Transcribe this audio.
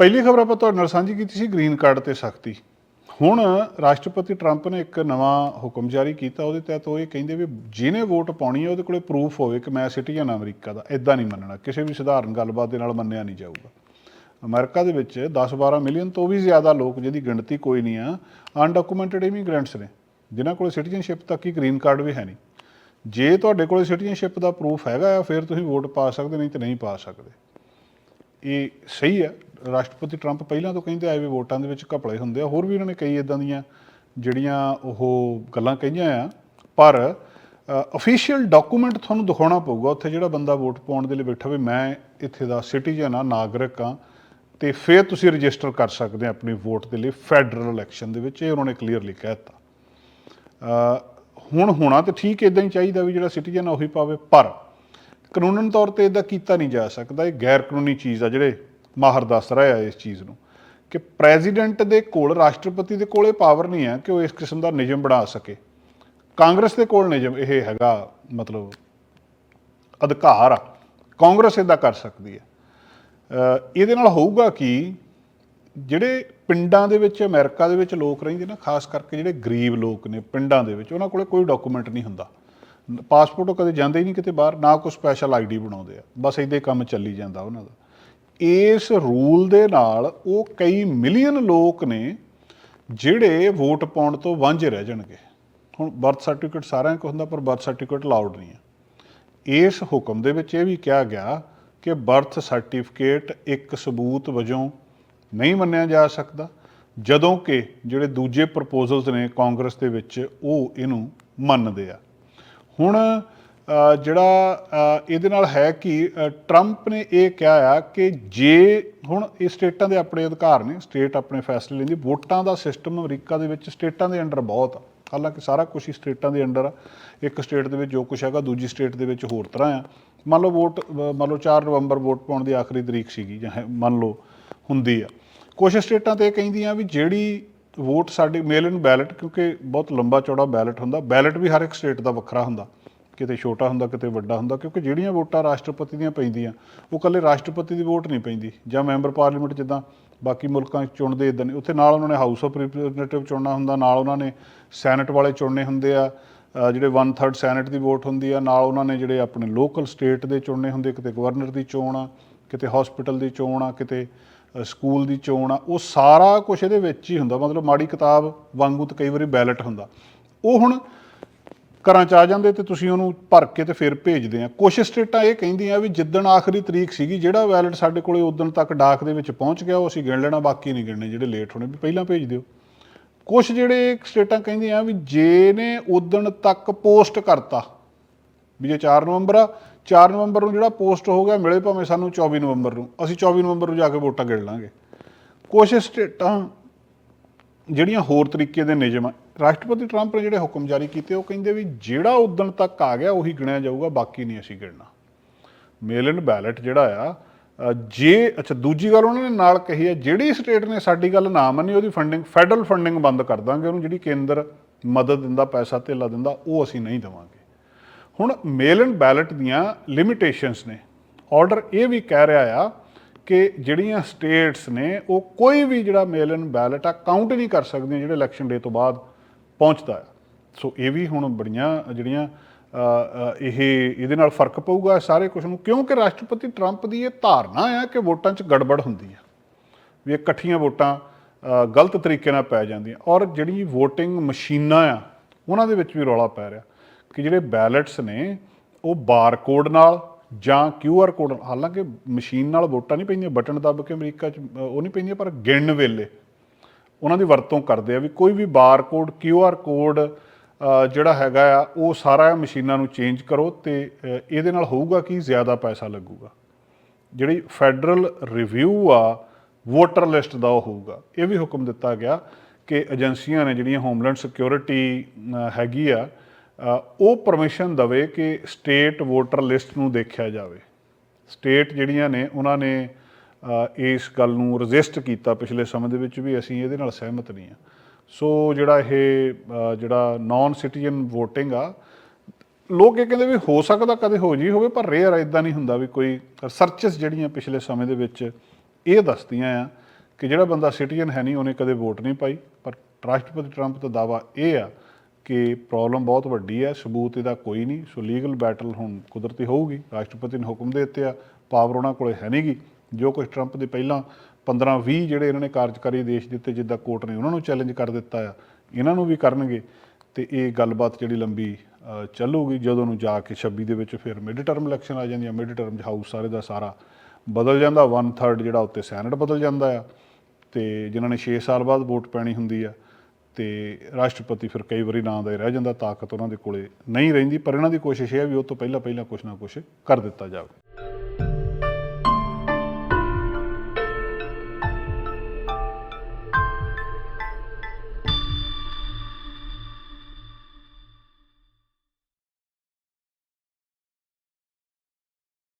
ਪਹਿਲੀ ਖਬਰ ਆਪਾਂ ਤੁਹਾਡੇ ਨਾਲ ਸਾਂਝੀ ਕੀਤੀ ਸੀ ਗ੍ਰੀਨ ਕਾਰਡ ਤੇ ਸਖਤੀ। ਹੁਣ ਰਾਸ਼ਟਰਪਤੀ ਟਰੰਪ ਨੇ ਇੱਕ ਨਵਾਂ ਹੁਕਮ ਜਾਰੀ ਕੀਤਾ, ਉਹਦੇ ਤਹਿਤ ਉਹ ਇਹ ਕਹਿੰਦੇ ਵੀ ਜਿਹਨੇ ਵੋਟ ਪਾਉਣੀ ਹੈ ਉਹਦੇ ਕੋਲੇ ਪ੍ਰੂਫ ਹੋਵੇ ਕਿ ਮੈਂ ਸਿਟੀਜ਼ਨ ਅਮਰੀਕਾ ਦਾ ਇਦਾਂ ਨਹੀਂ ਮੰਨਣਾ, ਕਿਸੇ ਵੀ ਸਧਾਰਨ ਗੱਲਬਾਤ ਦੇ ਨਾਲ ਮੰਨਿਆ ਨਹੀਂ ਜਾਊਗਾ। ਅਮਰੀਕਾ ਦੇ ਵਿੱਚ 10-12 ਮਿਲੀਅਨ ਤੋਂ ਵੀ ਜ਼ਿਆਦਾ ਲੋਕ ਜਿਹਦੀ ਗਿਣਤੀ ਕੋਈ ਨਹੀਂ ਆ ਅਨਡਾਕੂਮੈਂਟਡ ਇਮੀਗ੍ਰੈਂਟਸ ਨੇ, ਜਿਨ੍ਹਾਂ ਕੋਲ ਸਿਟੀਜ਼ਨਸ਼ਿਪ ਤੱਕ ਹੀ ਗ੍ਰੀਨ ਕਾਰਡ ਵੀ ਹੈ ਨਹੀਂ। ਜੇ ਤੁਹਾਡੇ ਕੋਲ ਸਿਟੀਜ਼ਨਸ਼ਿਪ ਦਾ ਪ੍ਰੂਫ ਹੈਗਾ ਆ, ਫਿਰ ਤੁਸੀਂ ਵੋਟ ਪਾ ਸਕਦੇ, ਨਹੀਂ ਤੇ ਨਹੀਂ ਪਾ ਸਕਦੇ। ਇਹ ਸਹੀ ਹੈ। ਰਾਸ਼ਟਰਪਤੀ ਟਰੰਪ ਪਹਿਲਾਂ ਤੋਂ ਕਹਿੰਦੇ ਆਏ ਵੀ ਵੋਟਾਂ ਦੇ ਵਿੱਚ ਘਪਲੇ ਹੁੰਦੇ ਆ। ਹੋਰ ਵੀ ਉਹਨਾਂ ਨੇ ਕਈ ਇਦਾਂ ਦੀਆਂ ਜਿਹੜੀਆਂ ਉਹ ਗੱਲਾਂ ਕਹੀਆਂ ਆ। ਪਰ ਅਫੀਸ਼ੀਅਲ ਡਾਕੂਮੈਂਟ ਤੁਹਾਨੂੰ ਦਿਖਾਉਣਾ ਪਊਗਾ। ਉੱਥੇ ਜਿਹੜਾ ਬੰਦਾ ਵੋਟ ਪਾਉਣ ਦੇ ਲਈ ਬੈਠਾ ਵੀ ਮੈਂ ਇੱਥੇ ਦਾ ਸਿਟੀਜ਼ਨ ਆ, ਨਾਗਰਿਕ ਆ, ਤੇ ਫਿਰ ਤੁਸੀਂ ਰਜਿਸਟਰ ਕਰ ਸਕਦੇ ਆ ਆਪਣੀ ਵੋਟ ਦੇ ਲਈ ਫੈਡਰਲ ਇਲੈਕਸ਼ਨ ਦੇ ਵਿੱਚ। ਇਹ ਉਹਨਾਂ ਨੇ ਕਲੀਅਰਲੀ ਕਹਿ ਦਿੱਤਾ। ਹੁਣ ਹੋਣਾ ਤਾਂ ਠੀਕ ਇਦਾਂ ਹੀ ਚਾਹੀਦਾ ਵੀ ਜਿਹੜਾ ਸਿਟੀਜ਼ਨ ਆ ਉਹੀ ਪਾਵੇ। ਪਰ ਕਾਨੂੰਨਨ ਤੌਰ ਤੇ ਇਦਾਂ ਕੀਤਾ ਨਹੀਂ ਜਾ ਸਕਦਾ। ਇਹ ਗੈਰ ਕਾਨੂੰਨੀ ਚੀਜ਼ ਆ ਜਿਹੜੇ ਮਾਹਰ ਦੱਸ ਰਹੇ ਆ ਇਸ ਚੀਜ਼ ਨੂੰ ਕਿ ਪ੍ਰੈਜ਼ੀਡੈਂਟ ਦੇ ਕੋਲ, ਰਾਸ਼ਟਰਪਤੀ ਦੇ ਕੋਲ ਇਹ ਪਾਵਰ ਨਹੀਂ ਹੈ ਕਿ ਉਹ ਇਸ ਕਿਸਮ ਦਾ ਨਿਯਮ ਬਣਾ ਸਕੇ। ਕਾਂਗਰਸ ਦੇ ਕੋਲ ਨਿਯਮ ਇਹ ਹੈਗਾ, ਮਤਲਬ ਅਧਿਕਾਰ ਆ। ਕਾਂਗਰਸ ਇਹਦਾ ਕਰ ਸਕਦੀ ਹੈ। ਇਹਦੇ ਨਾਲ ਹੋਊਗਾ ਕਿ, ਜਿਹੜੇ ਪਿੰਡਾਂ ਦੇ ਵਿੱਚ, ਅਮਰੀਕਾ ਦੇ ਵਿੱਚ ਲੋਕ ਰਹਿੰਦੇ ਨਾ, ਖਾਸ ਕਰਕੇ ਜਿਹੜੇ ਗਰੀਬ ਲੋਕ ਨੇ ਪਿੰਡਾਂ ਦੇ ਵਿੱਚ, ਉਹਨਾਂ ਕੋਲੇ ਕੋਈ ਡਾਕੂਮੈਂਟ ਨਹੀਂ ਹੁੰਦਾ। ਪਾਸਪੋਰਟ ਉਹ ਕਦੇ ਜਾਂਦੇ ਹੀ ਨਹੀਂ ਕਿਤੇ ਬਾਹਰ, ਨਾ ਕੋਈ ਸਪੈਸ਼ਲ ਆਈਡੀ ਬਣਾਉਂਦੇ ਆ। ਬਸ ਇਦਾਂ ਹੀ ਕੰਮ ਚੱਲੀ ਜਾਂਦਾ ਉਹਨਾਂ ਦਾ। ਇਸ ਰੂਲ ਦੇ ਨਾਲ ਉਹ ਕਈ ਮਿਲੀਅਨ ਲੋਕ ਨੇ ਜਿਹੜੇ ਵੋਟ ਪਾਉਣ ਤੋਂ ਵਾਂਝੇ ਰਹਿ ਜਾਣਗੇ। ਹੁਣ ਬਰਥ ਸਰਟੀਫਿਕੇਟ ਸਾਰਿਆਂ ਕੋਲ ਹੁੰਦਾ, ਪਰ ਬਰਥ ਸਰਟੀਫਿਕੇਟ ਅਲਾਉਡ ਨਹੀਂ ਹੈ ਇਸ ਹੁਕਮ ਦੇ ਵਿੱਚ ਇਹ ਵੀ ਕਿਹਾ ਗਿਆ ਕਿ ਬਰਥ ਸਰਟੀਫਿਕੇਟ ਇੱਕ ਸਬੂਤ ਵਜੋਂ ਨਹੀਂ ਮੰਨਿਆ ਜਾ ਸਕਦਾ, ਜਦੋਂ ਕਿ ਜਿਹੜੇ ਦੂਜੇ ਪ੍ਰਪੋਜ਼ਲਸ ਨੇ ਕਾਂਗਰਸ ਦੇ ਵਿੱਚ, ਉਹ ਇਹਨੂੰ ਮੰਨਦੇ ਆ। ਹੁਣ ਜਿਹੜਾ ਇਹਦੇ ਨਾਲ ਹੈ ਕਿ ਅ, ਟਰੰਪ ਨੇ ਇਹ ਕਿਹਾ ਆ ਕਿ ਜੇ ਹੁਣ ਇਹ ਸਟੇਟਾਂ ਦੇ ਆਪਣੇ ਅਧਿਕਾਰ ਨੇ ਸਟੇਟ ਆਪਣੇ ਫੈਸਲੇ ਲੈਂਦੀ ਵੋਟਾਂ ਦਾ ਸਿਸਟਮ ਅਮਰੀਕਾ ਦੇ ਵਿੱਚ ਸਟੇਟਾਂ ਦੇ ਅੰਡਰ ਬਹੁਤ ਆ। ਹਾਲਾਂਕਿ ਸਾਰਾ ਕੁਝ ਹੀ ਸਟੇਟਾਂ ਦੇ ਅੰਡਰ ਆ। ਇੱਕ ਸਟੇਟ ਦੇ ਵਿੱਚ ਜੋ ਕੁਝ ਹੈਗਾ ਦੂਜੀ ਸਟੇਟ ਦੇ ਵਿੱਚ ਹੋਰ ਤਰ੍ਹਾਂ ਆ। ਮੰਨ ਲਓ ਵੋਟ ਮੰਨ ਲਓ 4 ਨਵੰਬਰ ਵੋਟ ਪਾਉਣ ਦੀ ਆਖਰੀ ਤਰੀਕ ਸੀਗੀ ਜਾਂ ਹੈ- ਮੰਨ ਲਓ ਹੁੰਦੀ ਆ। ਕੁਝ ਸਟੇਟਾਂ ਤੇ ਇਹ ਕਹਿੰਦੀਆਂ ਵੀ ਜਿਹੜੀ ਵੋਟ ਸਾਡੀ ਮੇਲ ਇਨ ਬੈਲਟ ਕਿਉਂਕਿ ਬਹੁਤ ਲੰਬਾ ਚੌੜਾ ਬੈਲਟ ਹੁੰਦਾ। ਬੈਲਟ ਵੀ ਹਰ ਇੱਕ ਸਟੇਟ ਦਾ ਵੱਖਰਾ ਹੁੰਦਾ। ਕਿਤੇ ਛੋਟਾ ਹੁੰਦਾ, ਕਿਤੇ ਵੱਡਾ ਹੁੰਦਾ, ਕਿਉਂਕਿ ਜਿਹੜੀਆਂ ਵੋਟਾਂ ਰਾਸ਼ਟਰਪਤੀ ਦੀਆਂ ਪੈਂਦੀਆਂ, ਉਹ ਕੱਲੇ ਰਾਸ਼ਟਰਪਤੀ ਦੀ ਵੋਟ ਨਹੀਂ ਪੈਂਦੀ। ਜਾਂ ਮੈਂਬਰ ਪਾਰਲੀਮੈਂਟ ਜਿੱਦਾਂ ਬਾਕੀ ਮੁਲਕਾਂ 'ਚ ਚੁਣਦੇ ਇਦਾਂ ਨਹੀਂ। ਉੱਥੇ ਨਾਲ ਉਹਨਾਂ ਨੇ ਹਾਊਸ ਆਫ ਰਿਪਰੈਜ਼ੈਂਟੇਟਿਵ ਚੁਣਨਾ ਹੁੰਦਾ, ਨਾਲ ਉਹਨਾਂ ਨੇ ਸੈਨੇਟ ਵਾਲੇ ਚੁਣਨੇ ਹੁੰਦੇ ਆ ਜਿਹੜੇ 1/3 ਸੈਨੇਟ ਦੀ ਵੋਟ ਹੁੰਦੀ ਆ, ਨਾਲ ਉਹਨਾਂ ਨੇ ਜਿਹੜੇ ਆਪਣੇ ਲੋਕਲ ਸਟੇਟ ਦੇ ਚੁਣਨੇ ਹੁੰਦੇ, ਕਿਤੇ ਗਵਰਨਰ ਦੀ ਚੋਣ ਆ, ਕਿਤੇ ਹਸਪੀਟਲ ਦੀ ਚੋਣ ਆ, ਕਿਤੇ ਸਕੂਲ ਦੀ ਚੋਣ ਆ, ਉਹ ਸਾਰਾ ਕੁਝ ਇਹਦੇ ਵਿੱਚ ਹੀ ਹੁੰਦਾ, ਮਤਲਬ ਮਾੜੀ ਕਿਤਾਬ ਵਾਂਗੂ ਤੇ ਕਈ ਵਾਰੀ ਬੈਲਟ ਹੁੰਦਾ। ਉਹ ਹੁਣ ਘਰਾਂ ਚ ਆ ਜਾਂਦੇ ਤੇ ਤੁਸੀਂ ਉਹਨੂੰ ਭਰ ਕੇ ਤੇ ਫਿਰ ਭੇਜਦੇ ਆ। ਕੁਝ ਸਟੇਟਾਂ ਇਹ ਕਹਿੰਦੀਆਂ ਵੀ ਜਿੱਦਣ ਆਖਰੀ ਤਰੀਕ ਸੀਗੀ, ਜਿਹੜਾ ਬੈਲਟ ਸਾਡੇ ਕੋਲੇ ਉਦੋਂ ਤੱਕ ਡਾਕ ਦੇ ਵਿੱਚ ਪਹੁੰਚ ਗਿਆ, ਉਹ ਅਸੀਂ ਗਿਣ ਲੈਣਾ, ਬਾਕੀ ਨਹੀਂ ਗਿਣਨੇ, ਜਿਹੜੇ ਲੇਟ ਹੋਣੇ, ਵੀ ਪਹਿਲਾਂ ਭੇਜ ਦਿਓ। ਕੁਝ ਜਿਹੜੇ ਸਟੇਟਾਂ ਕਹਿੰਦੀਆਂ ਵੀ ਜੇ ਨੇ ਉਦੋਂ ਤੱਕ ਪੋਸਟ ਕਰਤਾ, ਵੀ ਜੇ 4 ਨਵੰਬਰ ਆ 4 ਨਵੰਬਰ ਨੂੰ ਜਿਹੜਾ ਪੋਸਟ ਹੋ ਗਿਆ, ਮਿਲੇ ਭਾਵੇਂ ਸਾਨੂੰ 24 ਨਵੰਬਰ ਨੂੰ। ਅਸੀਂ 24 ਨਵੰਬਰ ਨੂੰ ਜਾ ਕੇ ਵੋਟਾਂ ਗਿਣ ਲਾਂਗੇ। ਕੁਝ ਸਟੇਟਾਂ ਜਿਹੜੀਆਂ ਹੋਰ ਤਰੀਕੇ ਦੇ ਨਿਯਮ ਆ, ਰਾਸ਼ਟਰਪਤੀ ਟਰੰਪ ਨੇ ਜਿਹੜੇ ਹੁਕਮ ਜਾਰੀ ਕੀਤੇ, ਉਹ ਕਹਿੰਦੇ ਵੀ ਜਿਹੜਾ ਉਦਣ ਤੱਕ ਆ ਗਿਆ, ਉਹੀ ਗਿਣਿਆ ਜਾਊਗਾ, ਬਾਕੀ ਨਹੀਂ ਅਸੀਂ ਗਿਣਨਾ। ਮੇਲ ਇਨ ਬੈਲਟ ਜਿਹੜਾ ਆ ਜੇ, ਅੱਛਾ, ਦੂਜੀ ਗੱਲ ਉਹਨਾਂ ਨੇ ਨਾਲ ਕਹੀ ਹੈ ਜਿਹੜੀ ਸਟੇਟ ਨੇ ਸਾਡੀ ਗੱਲ ਨਾ ਮੰਨੀ, ਉਹਦੀ ਫੰਡਿੰਗ, ਫੈਡਰਲ ਫੰਡਿੰਗ ਬੰਦ ਕਰ ਦਾਂਗੇ, ਉਹਨੂੰ ਜਿਹੜੀ ਕੇਂਦਰ ਮਦਦ ਦਿੰਦਾ, ਪੈਸਾ ਧੇਲਾ ਦਿੰਦਾ, ਉਹ ਅਸੀਂ ਨਹੀਂ ਦੇਵਾਂਗੇ। ਹੁਣ ਮੇਲ ਐਂਡ ਬੈਲਟ ਦੀਆਂ ਲਿਮਿਟੇਸ਼ਨਸ ਨੇ। ਆਰਡਰ ਇਹ ਵੀ ਕਹਿ ਰਿਹਾ ਆ ਕਿ ਜਿਹੜੀਆਂ ਸਟੇਟਸ ਨੇ, ਉਹ ਕੋਈ ਵੀ ਜਿਹੜਾ ਮੇਲ ਐਂਡ ਬੈਲਟ ਆ ਕਾਊਂਟ ਨਹੀਂ ਕਰ ਸਕਦੀਆਂ ਜਿਹੜੇ ਇਲੈਕਸ਼ਨ ਡੇ ਤੋਂ ਬਾਅਦ ਪਹੁੰਚਦਾ ਆ। ਸੋ ਇਹ ਵੀ ਹੁਣ ਬੜੀਆਂ ਜਿਹੜੀਆਂ ਇਹ, ਇਹਦੇ ਨਾਲ ਫ਼ਰਕ ਪਊਗਾ ਸਾਰੇ ਕੁਝ ਨੂੰ, ਕਿਉਂਕਿ ਰਾਸ਼ਟਰਪਤੀ ਟਰੰਪ ਦੀ ਇਹ ਧਾਰਨਾ ਆ ਕਿ ਵੋਟਾਂ 'ਚ ਗੜਬੜ ਹੁੰਦੀ ਆ। ਵੀ ਇਕੱਠੀਆਂ ਵੋਟਾਂ ਗਲਤ ਤਰੀਕੇ ਨਾਲ ਪੈ ਜਾਂਦੀਆਂ। ਔਰ ਜਿਹੜੀ VOTING ਮਸ਼ੀਨਾਂ ਆ, ਉਹਨਾਂ ਦੇ ਵਿੱਚ ਵੀ ਰੌਲਾ ਪੈ ਰਿਹਾ। ਕਿ ਜਿਹੜੇ ਬੈਲਟਸ ਨੇ, ਉਹ ਬਾਰਕੋਡ ਨਾਲ ਜਾਂ QR ਕੋਡ ਹਾਲਾਂਕਿ ਮਸ਼ੀਨ ਨਾਲ ਵੋਟਾਂ ਨਹੀਂ ਪੈਂਦੀਆਂ, ਬਟਨ ਦੱਬ ਕੇ ਅਮਰੀਕਾ 'ਚ ਉਹ ਨਹੀਂ ਪੈਂਦੀਆਂ, ਪਰ ਗਿਣਨ ਵੇਲੇ ਉਹਨਾਂ ਦੀ ਵਰਤੋਂ ਕਰਦੇ ਆ ਵੀ ਕੋਈ ਵੀ ਬਾਰਕੋਡ QR ਕੋਡ ਜਿਹੜਾ ਹੈਗਾ ਆ, ਉਹ ਸਾਰਾ ਮਸ਼ੀਨਾਂ ਨੂੰ ਚੇਂਜ ਕਰੋ ਤੇ ਇਹਦੇ ਨਾਲ ਹੋਊਗਾ ਕਿ? ਜ਼ਿਆਦਾ ਪੈਸਾ ਲੱਗੂਗਾ। ਜਿਹੜੀ ਫੈਡਰਲ ਰਿਵਿਊ ਆ, ਵੋਟਰ ਲਿਸਟ ਦਾ ਉਹ ਹੋਊਗਾ। ਇਹ ਵੀ ਹੁਕਮ ਦਿੱਤਾ ਗਿਆ ਕਿ ਏਜੰਸੀਆਂ ਨੇ ਜਿਹੜੀਆਂ ਹੋਮਲੈਂਡ ਸਿਕਿਉਰਿਟੀ ਹੈਗੀ ਆ ਉਹ ਪਰਮਿਸ਼ਨ ਦਵੇ ਕਿ ਸਟੇਟ ਵੋਟਰ ਲਿਸਟ ਨੂੰ ਦੇਖਿਆ ਜਾਵੇ। ਸਟੇਟ ਜਿਹੜੀਆਂ ਨੇ, ਉਹਨਾਂ ਨੇ ਇਸ ਗੱਲ ਨੂੰ ਰਜਿਸਟ ਕੀਤਾ ਪਿਛਲੇ ਸਮੇਂ ਦੇ ਵਿੱਚ ਵੀ ਅਸੀਂ ਇਹਦੇ ਨਾਲ ਸਹਿਮਤ ਨਹੀਂ ਆ ਸੋ ਜਿਹੜਾ ਇਹ ਜਿਹੜਾ ਨਾਨ ਸਿਟੀਜ਼ਨ VOTING ਆ, ਲੋਕ ਇਹ ਕਹਿੰਦੇ ਵੀ ਹੋ ਸਕਦਾ ਕਦੇ ਹੋ ਜੀ ਹੋਵੇ, ਪਰ ਰੇਅਰ ਇਦਾਂ ਨਹੀਂ ਹੁੰਦਾ ਵੀ ਕੋਈ ਰਿਸਰਚਸ ਜਿਹੜੀਆਂ ਪਿਛਲੇ ਸਮੇਂ ਦੇ ਵਿੱਚ ਇਹ ਦੱਸਦੀਆਂ ਆ ਕਿ ਜਿਹੜਾ ਬੰਦਾ ਸਿਟੀਜ਼ਨ ਹੈ ਨਹੀਂ, ਉਹਨੇ ਕਦੇ ਵੋਟ ਨਹੀਂ ਪਾਈ। ਪਰ ਰਾਸ਼ਟਰਪਤੀ ਟਰੰਪ ਦਾ ਦਾਵਾ ਇਹ ਆ ਕਿ ਪ੍ਰੋਬਲਮ ਬਹੁਤ ਵੱਡੀ ਹੈ, ਸਬੂਤ ਇਹਦਾ ਕੋਈ ਨਹੀਂ। ਸੋ ਲੀਗਲ ਬੈਟਲ ਹੁਣ ਕੁਦਰਤੀ ਹੋਊਗੀ, ਰਾਸ਼ਟਰਪਤੀ ਨੇ ਹੁਕਮ ਦੇ ਦਿੱਤੇ ਆ ਪਾਵਰ ਉਹਨਾਂ ਕੋਲੇ ਹੈ ਨਹੀਂਗੀ। ਜੋ ਕੁਝ ਟਰੰਪ ਦੇ ਪਹਿਲਾਂ 15 20 ਜਿਹੜੇ ਇਹਨਾਂ ਨੇ ਕਾਰਜਕਾਰੀ ਆਦੇਸ਼ ਦਿੱਤੇ, ਜਿੱਦਾਂ ਕੋਰਟ ਨੇ ਉਹਨਾਂ ਨੂੰ ਚੈਲੰਜ ਕਰ ਦਿੱਤਾ ਆ, ਇਹਨਾਂ ਨੂੰ ਵੀ ਕਰਨਗੇ। ਤੇ ਇਹ ਗੱਲਬਾਤ ਜਿਹੜੀ ਲੰਬੀ ਚੱਲੂਗੀ, ਜਦੋਂ ਨੂੰ ਜਾ ਕੇ 26 ਦੇ ਵਿੱਚ ਫਿਰ ਮਿਡ ਟਰਮ ਇਲੈਕਸ਼ਨ ਆ। ਜਾਂਦੀਆਂ ਮਿਡ ਟਰਮ ਹਾਊਸ ਸਾਰੇ ਦਾ ਸਾਰਾ ਬਦਲ ਜਾਂਦਾ 1/3 ਜਿਹੜਾ ਉੱਤੇ ਸੈਨੇਟ ਬਦਲ ਜਾਂਦਾ ਆ। ਤੇ ਜਿਨ੍ਹਾਂ ਨੇ 6 ਸਾਲ ਬਾਅਦ ਵੋਟ ਪੈਣੀ ਹੁੰਦੀ ਆ ਤੇ ਰਾਸ਼ਟਰਪਤੀ ਫਿਰ ਕਈ ਵਾਰੀ ਨਾਂ ਦਾ ਹੀ ਰਹਿ ਜਾਂਦਾ, ਤਾਕਤ ਉਹਨਾਂ ਦੇ ਕੋਲੇ ਨਹੀਂ ਰਹਿੰਦੀ, ਪਰ ਇਹਨਾਂ ਦੀ ਕੋਸ਼ਿਸ਼ ਇਹ ਹੈ ਵੀ ਉਹ ਤੋਂ ਪਹਿਲਾਂ ਪਹਿਲਾਂ ਕੁਝ ਨਾ ਕੁਝ ਕਰ ਦਿੱਤਾ ਜਾਵੇ।